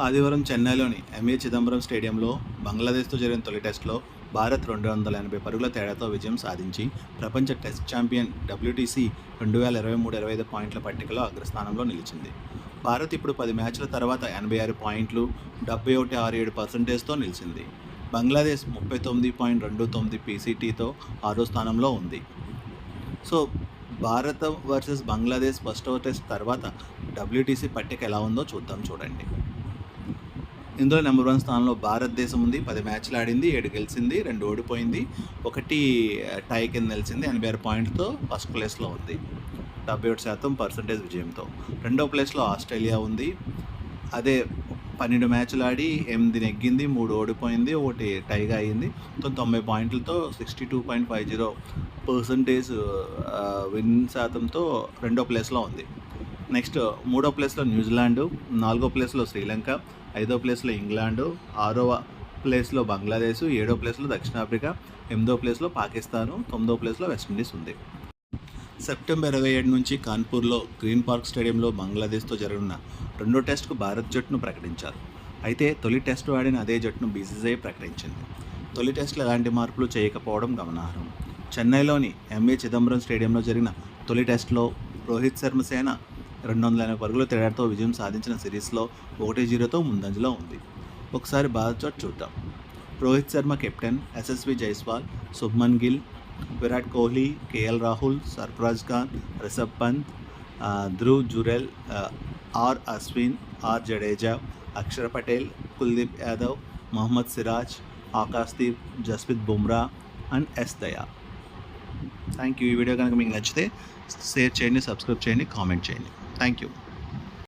ఆదివారం చెన్నైలోని ఎంఏ చిదంబరం స్టేడియంలో బంగ్లాదేశ్తో జరిగిన తొలి టెస్టులో భారత్ రెండు వందల ఎనభై పరుగుల తేడాతో విజయం సాధించి ప్రపంచ టెస్ట్ ఛాంపియన్ డబ్ల్యూటీసీ రెండు వేల ఇరవై మూడు ఇరవై ఐదు పాయింట్ల పట్టికలో అగ్రస్థానంలో నిలిచింది. భారత్ ఇప్పుడు పది మ్యాచ్ల తర్వాత ఎనభై ఆరు పాయింట్లు డెబ్బై ఒకటి ఆరు ఏడు పర్సెంటేజ్తో నిలిచింది. బంగ్లాదేశ్ ముప్పై తొమ్మిది పాయింట్ రెండు తొమ్మిది పీసీటీతో ఆరో స్థానంలో ఉంది. So Bharat versus Bangladesh first over test తర్వాత డబ్ల్యూటీసీ పట్టిక ఎలా ఉందో చూద్దాం చూడండి. ఇందులో నెంబర్ వన్ స్థానంలో భారతదేశం ఉంది. పది మ్యాచ్లు ఆడింది ఏడు గెలిచింది రెండు ఓడిపోయింది. ఒకటి టై కింద నిలిచింది. ఎనభై ఆరు పాయింట్తో ఫస్ట్ ప్లేస్లో ఉంది. డెబ్బై ఒకటి శాతం పర్సంటేజ్ విజయంతో. రెండో ప్లేస్లో ఆస్ట్రేలియా ఉంది. అదే పన్నెండు మ్యాచ్లు ఆడి ఎనిమిది నెగ్గింది మూడు ఓడిపోయింది ఒకటి టైగా అయ్యింది మొత్తం తొంభై పాయింట్లతో sixty two point five zero percentage win శాతంతో రెండో ప్లేస్లో ఉంది. నెక్స్ట్ మూడో ప్లేస్లో న్యూజిలాండ్ నాలుగో ప్లేస్లో శ్రీలంక ఐదో ప్లేస్లో ఇంగ్లాండు ఆరవ ప్లేస్లో బంగ్లాదేశ్ ఏడో ప్లేస్లో దక్షిణాఫ్రికా ఎనిమిదో ప్లేస్లో పాకిస్తాను తొమ్మిదో ప్లేస్లో వెస్టిండీస్ ఉంది. సెప్టెంబర్ ఇరవై ఏడు నుంచి కాన్పూర్లో గ్రీన్ పార్క్ స్టేడియంలో బంగ్లాదేశ్తో జరగనున్న రెండో టెస్ట్కు భారత్ జట్టును ప్రకటించారు. అయితే తొలి టెస్ట్ ఆడిన అదే జట్టును బీసీసీఐ ప్రకటించింది. తొలి టెస్టులో ఎలాంటి మార్పులు చేయకపోవడం గమనార్హం. చెన్నైలోని ఎంఏ చిదంబరం స్టేడియంలో జరిగిన తొలి టెస్ట్లో రోహిత్ శర్మ సేన రెండు వందల ఎనభై పరుగుల తేడాతో విజయం సాధించిన సిరీస్లో ఒకటి జీరోతో ముందంజలో ఉంది. ఒకసారి భారత్ జట్టు చూద్దాం. Rohit Sharma captain Yashasvi Jaiswal Shubman Gill Virat Kohli KL Rahul Sarfaraz Khan Rishabh Pant Dhruv Jurel R Ashwin R Jadeja Axar Patel Kuldeep Yadav Mohammed Siraj Akashdeep Jasprit Bumrah and S Daya. Thank you ఈ video కనుక మీకు నచ్చితే share చేయండి subscribe చేయండి comment చేయండి. Thank you.